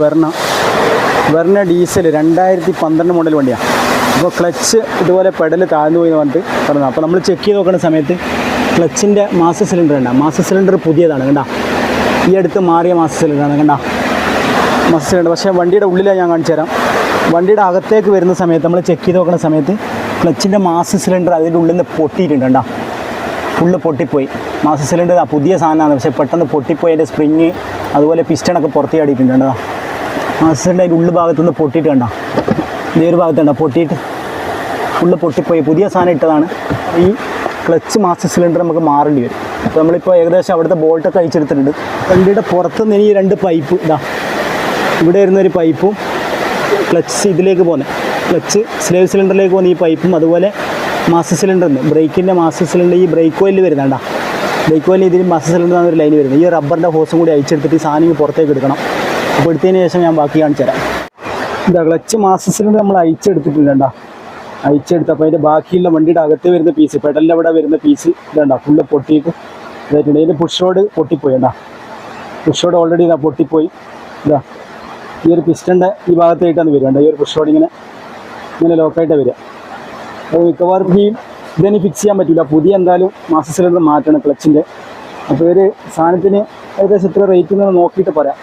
Verna Verna diesel രണ്ടായിരത്തി പന്ത്രണ്ട് model വണ്ടിയാണ് അപ്പോൾ ക്ലച്ച് ഇതുപോലെ പെഡൽ താഴ്ന്നു പോയി എന്ന് പറഞ്ഞിട്ട് പറഞ്ഞു അപ്പോൾ നമ്മൾ ചെക്ക് ചെയ്ത് നോക്കുന്ന സമയത്ത് ക്ലച്ചിന്റെ മാസ സിലിണ്ടർ ഉണ്ട് മാസ സിലിണ്ടർ പുതിയതാണ് കണ്ടാ? ഈ അടുത്ത് മാറിയ മാസ സിലിണ്ടറാണ് കണ്ടാ? മാസ സിലിണ്ടർ പക്ഷേ വണ്ടിയുടെ ഉള്ളിലാണ് ഞാൻ കാണിച്ചു തരാം. വണ്ടിയുടെ അകത്തേക്ക് വരുന്ന സമയത്ത് നമ്മൾ ചെക്ക് ചെയ്ത് നോക്കുന്ന സമയത്ത് ക്ലച്ചിന്റെ മാസ സിലിണ്ടർ അതിന്റെ ഉള്ളിൽ നിന്ന് പൊട്ടിയിട്ടുണ്ട് കണ്ട? ഫുള്ള് പൊട്ടിപ്പോയി. മാസ സിലിണ്ടർ പുതിയ സാധനമാണ്. പക്ഷേ പെട്ടെന്ന് പൊട്ടിപ്പോയി. അതിന്റെ സ്പ്രിങ് അതുപോലെ പിസ്റ്റണൊക്കെ പുറത്ത് ചാടിയിട്ടുണ്ട് സിലിണ്ടർ അതിന്റെ ഉള്ളു ഭാഗത്തുനിന്ന് പൊട്ടിയിട്ട് കണ്ട? ഇതേ ഒരു കണ്ട? പൊട്ടിയിട്ട് ഉള്ളു പൊട്ടിപ്പോയി. പുതിയ സാധനം ഇട്ടതാണ്. ഈ ക്ലച്ച് മാസ്റ്റർ സിലിണ്ടർ നമുക്ക് മാറേണ്ടി വരും. അപ്പോൾ നമ്മളിപ്പോൾ ഏകദേശം അവിടുത്തെ ബോൾട്ടൊക്കെ അയച്ചെടുത്തിട്ടുണ്ട് വണ്ടിയുടെ പുറത്തുനിന്ന് ഈ രണ്ട് പൈപ്പ് ഇതാ ഇവിടെ ഒരു പൈപ്പും ക്ലച്ച് ഇതിലേക്ക് പോകുന്നത് ക്ലച്ച് സ്ലേവ് സിലിണ്ടറിലേക്ക് പോകുന്ന ഈ പൈപ്പും അതുപോലെ മാസ്റ്റർ സിലിണ്ടർ ഉണ്ട്. ബ്രേക്കിന്റെ മാസ്റ്റർ സിലിണ്ടർ ഈ ബ്രേക്ക് ഓയിലിൽ വരുന്നുണ്ടാ ബ്രേക്ക് ഓയിലിൽ ഇതിൽ മാസ്റ്റർ സിലിണ്ടർ എന്നൊരു ലൈൻ വരുന്നത്. ഈ റബ്ബറിന്റെ ഹോസും കൂടി അയച്ചെടുത്തിട്ട് ഈ സാധനം പുറത്തേക്ക് എടുക്കണം. അപ്പോൾ എടുത്തതിന് ശേഷം ഞാൻ ബാക്കി കാണിച്ചു തരാം. ഇതാ ക്ലച്ച് മാസ്റ്റർ നമ്മൾ അയച്ചെടുത്തിട്ടുണ്ട് കണ്ടാ? അയച്ചെടുത്തപ്പോൾ അതിന്റെ ബാക്കിയുള്ള വണ്ടിയുടെ അകത്ത് വരുന്ന പീസ് പെഡലിന്റെ അവിടെ വരുന്ന പീസ് ഇതണ്ട ഫുള്ള് പൊട്ടിയിട്ട് ഇതായിട്ടുണ്ട്. ഇതിന്റെ പുഷ് റോഡ് പൊട്ടിപ്പോയി കണ്ടാ? പുഷ് റോഡ് ഓൾറെഡി ഇതാ പൊട്ടിപ്പോയി. ഇതാ. ഈ ഒരു പിസ്റ്റന്റെ ഈ ഭാഗത്തായിട്ടാണ് വരിക ഈ ഒരു പുഷ് റോഡ് ഇങ്ങനെ ഇങ്ങനെ ലോക്കായിട്ടാണ് വരിക. അപ്പോൾ മിക്കവാറും ഈ ഇതിന് ഫിക്സ് ചെയ്യാൻ പറ്റില്ല പുതിയ എന്തായാലും മാസ്റ്റർ സിലിണ്ടർ മാറ്റണം ക്ലച്ചിന്റെ അപ്പോൾ ഒരു സാധനത്തിന് ഏകദേശം എത്ര റേറ്റ് നോക്കിയിട്ട് പറയാം.